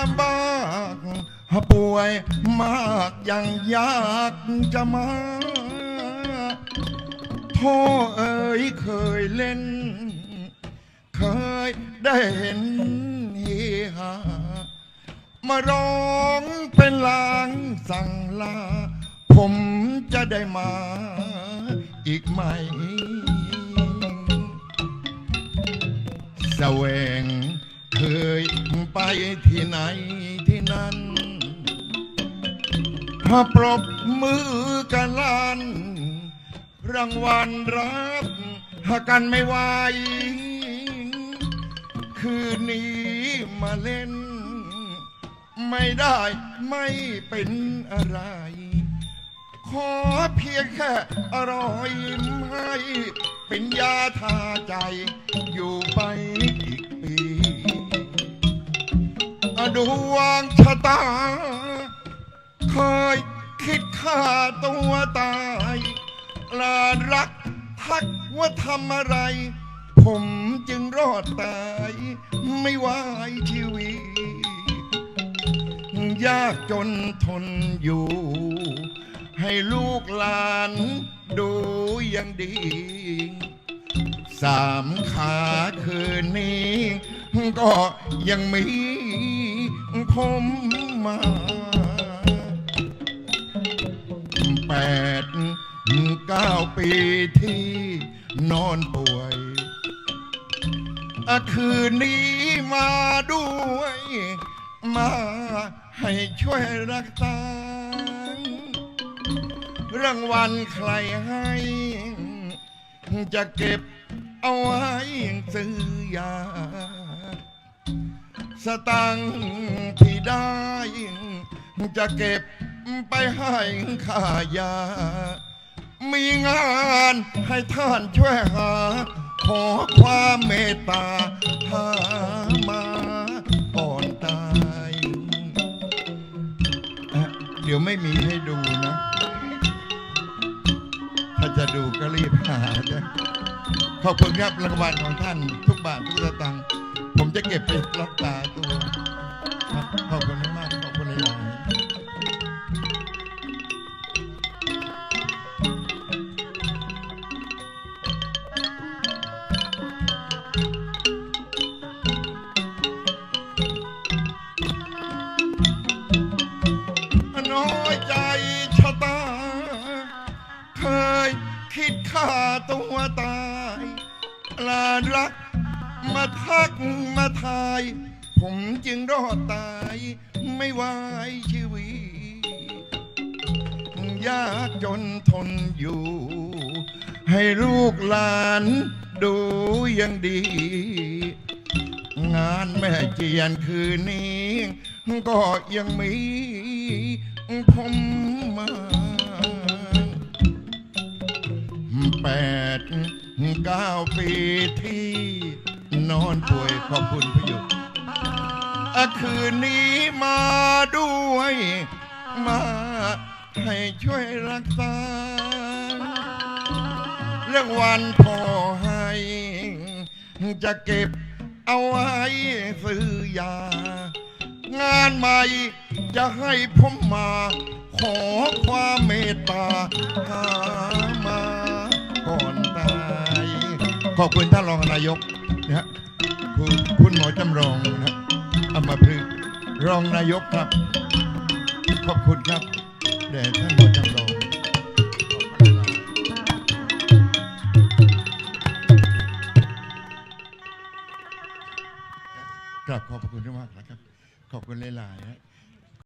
ลำบากป่วยมากยังยากจะมาโทษเอ๋ยเคยเล่น เคยได้เห็นเฮฮามาร้องเป็นลางสั่งลา ผมจะได้มาอีกไหมแสวง เคยไปที่ไหนที่นั่นพอปรบมือกันลันรางวัลรับหากันไม่ไหวคืนนี้มาเล่น ไม่ได้ไม่เป็นอะไร ขอเพียงแค่อร่อยไม่เป็นยาทาใจอยู่ไป วงชะตา เคยคิดฆ่าตัวตายลารักทักว่าทำอะไร ผมจึงรอดตาย ไม่ไหวชีวิต ยากจนทนอยู่ ให้ลูกหลานดูยังดี สามขาคืนนี้ ก็ยังมี ผมมาแปดเก้าปีที่นอนป่วย คืนนี้มาด้วย มาให้ช่วยรักษารางวัลใครให้ จะเก็บเอาไว้ซื้อยา สตังค์ที่ได้ จะเก็บไปให้ค่ายา มีงานให้ท่านช่วยหา ขอความเมตตาหามาก่อนตายอะเดี๋ยวไม่มีให้ดูนะ ถ้าจะดูก็รีบหาจ้ะขอบคุณครับรางวัลของท่านทุกบาททุกสตางค์ ผมจะเก็บไปรักษาตัวครับขอบคุณมากขอบคุณหลายน้อยใจชะตา เคยคิดฆ่าตัวตายลานรัก มาทักมาทาย ผมจึงรอดตาย ไม่ไหวชีวิต ยากจนทนอยู่ ให้ลูกหลานดูยังดี งานแม่เจียนคืนนี้ ก็ยังมีผมมาแปดเก้าปีที่ นอนป่วยขอบคุณพยุทธ์คืนนี้มาด้วย มาให้ช่วยรักษา เรื่องวันพอให้ จะเก็บเอาไว้ซื้อยา งานใหม่จะให้ผมมา ขอความเมตตาหามาก่อนตาย ขอบคุณท่านรองนายกนะฮะ คุณคุณหมอจำลองนะอมพฤกษ์รองนายกครับ ขอบคุณครับแด่ท่านหมอจำลองกราบขอบคุณมากนะครับ ขอบคุณหลายๆนะ